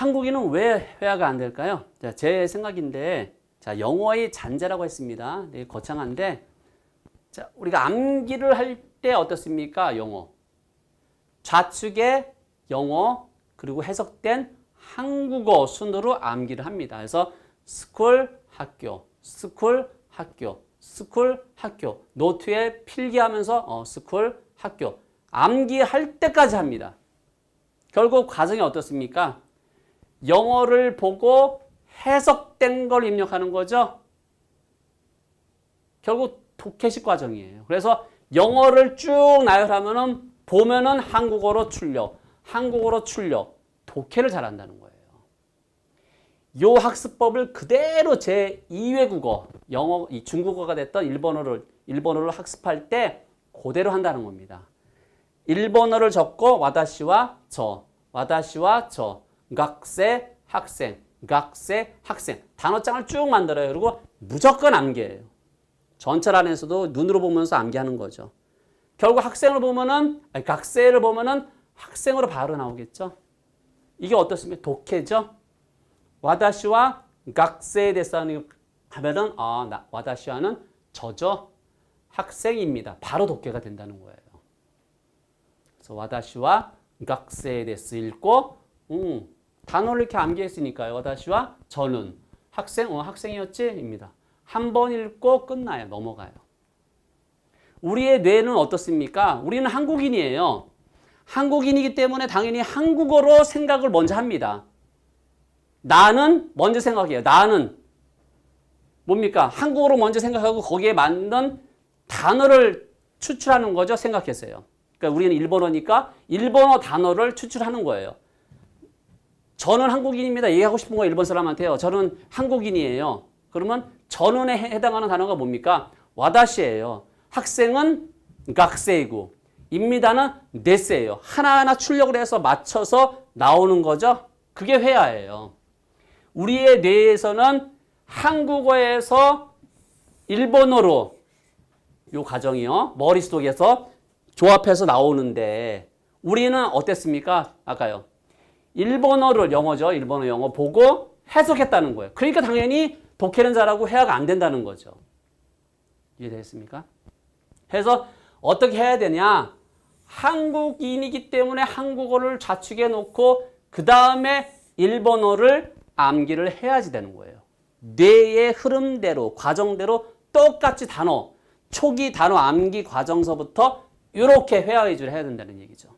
한국인은 왜 회화가 안 될까요? 자, 제 생각인데, 자, 영어의 잔재라고 했습니다. 되게 거창한데, 자, 우리가 암기를 할 때 어떻습니까? 영어. 좌측에 영어, 그리고 해석된 한국어 순으로 암기를 합니다. 그래서 스쿨, 학교, 스쿨, 학교, 스쿨, 학교. 노트에 필기하면서 어, 스쿨, 학교. 암기할 때까지 합니다. 결국 과정이 어떻습니까? 영어를 보고 해석된 걸 입력하는 거죠. 결국 독해식 과정이에요. 그래서 영어를 쭉 나열하면은 보면은 한국어로 출력, 한국어로 출력, 독해를 잘한다는 거예요. 요 학습법을 그대로 제 2외 국어, 영어, 이 중국어가 됐던 일본어를 일본어를 학습할 때 그대로 한다는 겁니다. 일본어를 적고 와다시와 저, 와다시와 저, 각세 학생, 각세 학생 단어장을 쭉 만들어요. 그리고 무조건 암기해요. 전철 안에서도 눈으로 보면서 암기하는 거죠. 결국 학생을 보면은 아니, 각세를 보면은 학생으로 바로 나오겠죠. 이게 어떻습니까? 독해죠. 와다시와 각세에 대해서 하면은 아, 나, 와다시와는 저죠. 학생입니다. 바로 독해가 된다는 거예요. 그래서 와다시와 각세에 대해서 읽고 음, 단어를 이렇게 암기했으니까요. 와다시와 저는 학생, 어, 학생이었지?입니다. 한 번 읽고 끝나요. 넘어가요. 우리의 뇌는 어떻습니까? 우리는 한국인이에요. 한국인이기 때문에 당연히 한국어로 생각을 먼저 합니다. 나는 먼저 생각해요. 나는 뭡니까? 한국어로 먼저 생각하고 거기에 맞는 단어를 추출하는 거죠. 생각했어요. 그러니까 우리는 일본어니까 일본어 단어를 추출하는 거예요. 저는 한국인입니다. 얘기하고 싶은 거 일본 사람한테요. 저는 한국인이에요. 그러면 전원에 해당하는 단어가 뭡니까? 와다시예요. 학생은 각세이고 입니다는 네세예요. 하나하나 출력을 해서 맞춰서 나오는 거죠. 그게 회화예요. 우리의 뇌에서는 한국어에서 일본어로 요 과정이요. 머릿속에서 조합해서 나오는데 우리는 어땠습니까? 아까요. 일본어를 영어죠. 일본어 영어 보고 해석했다는 거예요. 그러니까 당연히 독해는 잘하고 회화가 안 된다는 거죠. 이해되셨습니까? 그래서 어떻게 해야 되냐? 한국인이기 때문에 한국어를 좌측에 놓고 그 다음에 일본어를 암기를 해야지 되는 거예요. 뇌의 흐름대로 과정대로 똑같이 단어 초기 단어 암기 과정서부터 이렇게 회화 위주로 해야 된다는 얘기죠.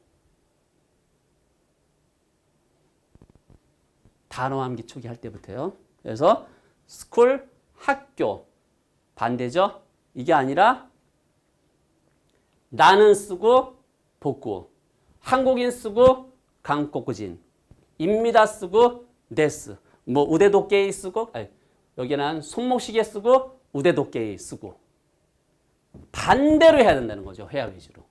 단어 암기 초기 할 때부터요. 그래서 스쿨 학교 반대죠. 이게 아니라 나는 쓰고 복구 한국인 쓰고 강꼬꾸진 입니다 쓰고 데스 뭐 우대도깨이 쓰고 아니, 여기는 손목시계 쓰고 우대도깨이 쓰고 반대로 해야 된다는 거죠. 회화 위주로.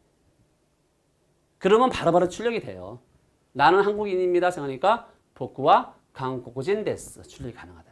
그러면 바로 바로 출력이 돼요. 나는 한국인입니다. 생각하니까 복구와 데스 출력이 가능하다.